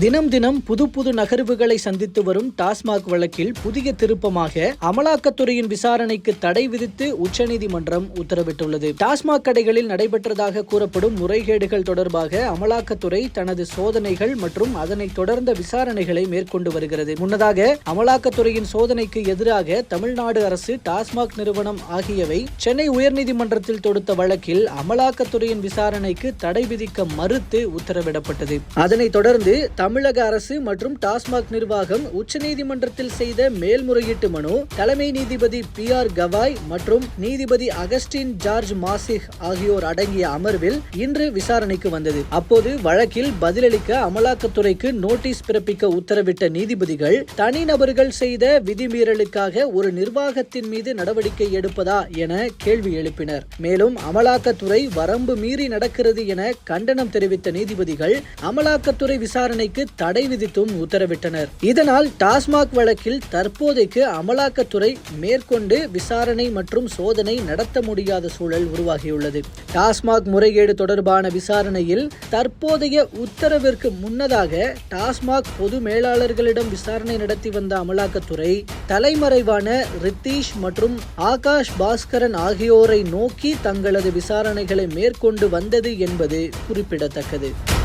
தினம் தினம் புது புது நகர்வுகளை சந்தித்து வரும் டாஸ்மாக் வழக்கில் புதிய திருப்பமாக அமலாக்கத்துறையின் விசாரணைக்கு தடை விதித்து உச்சநீதிமன்றம் உத்தரவிட்டுள்ளது. டாஸ்மாக் கடைகளில் நடைபெற்றதாக கூறப்படும் முறைகேடுகள் தொடர்பாக அமலாக்கத்துறை தனது சோதனைகள் மற்றும் அதனைத் தொடர்ந்த விசாரணைகளை மேற்கொண்டு வருகிறது. முன்னதாக அமலாக்கத்துறையின் சோதனைக்கு எதிராக தமிழ்நாடு அரசு டாஸ்மாக் நிறுவனம் ஆகியவை சென்னை உயர்நீதிமன்றத்தில் தொடுத்த வழக்கில் அமலாக்கத்துறையின் விசாரணைக்கு தடை விதிக்க மறுத்து உத்தரவிடப்பட்டது. அதனைத் தொடர்ந்து தமிழக அரசு மற்றும் டாஸ்மாக் நிர்வாகம் உச்சநீதிமன்றத்தில் செய்த மேல்முறையீட்டு மனு தலைமை நீதிபதி பி ஆர் கவாய் மற்றும் நீதிபதி அகஸ்டின் ஜார்ஜ் மாசிக் ஆகியோர் அடங்கிய அமர்வில் இன்று விசாரணைக்கு வந்தது. அப்போது வழக்கில் பதிலளிக்க அமலாக்கத்துறைக்கு நோட்டீஸ் பிறப்பிக்க உத்தரவிட்ட நீதிபதிகள் தனிநபர்கள் செய்த விதிமீறலுக்காக ஒரு நிர்வாகத்தின் மீது நடவடிக்கை எடுப்பதா என கேள்வி எழுப்பினர். மேலும் அமலாக்கத்துறை வரம்பு மீறி நடக்கிறது என கண்டனம் தெரிவித்த நீதிபதிகள் அமலாக்கத்துறை விசாரணைக்கு தடை விதித்தும் உத்தரவிட்டனர். இதனால் டாஸ்மாக் வழக்கில் தற்போதைக்கு அமலாக்கத்துறை மேற்கொண்டு விசாரணை மற்றும் சோதனை நடத்த முடியாத சூழல் உருவாகியுள்ளது. டாஸ்மாக் முறைகேடு தொடர்பான விசாரணையில் தற்போதைய உத்தரவிற்கு முன்னதாக டாஸ்மாக் பொது மேலாளர்களிடம் விசாரணை நடத்தி வந்த அமலாக்கத்துறை தலைமறைவான ரித்தீஷ் மற்றும் ஆகாஷ் பாஸ்கரன் ஆகியோரை நோக்கி தங்களது விசாரணைகளை மேற்கொண்டு வந்தது என்பது குறிப்பிடத்தக்கது.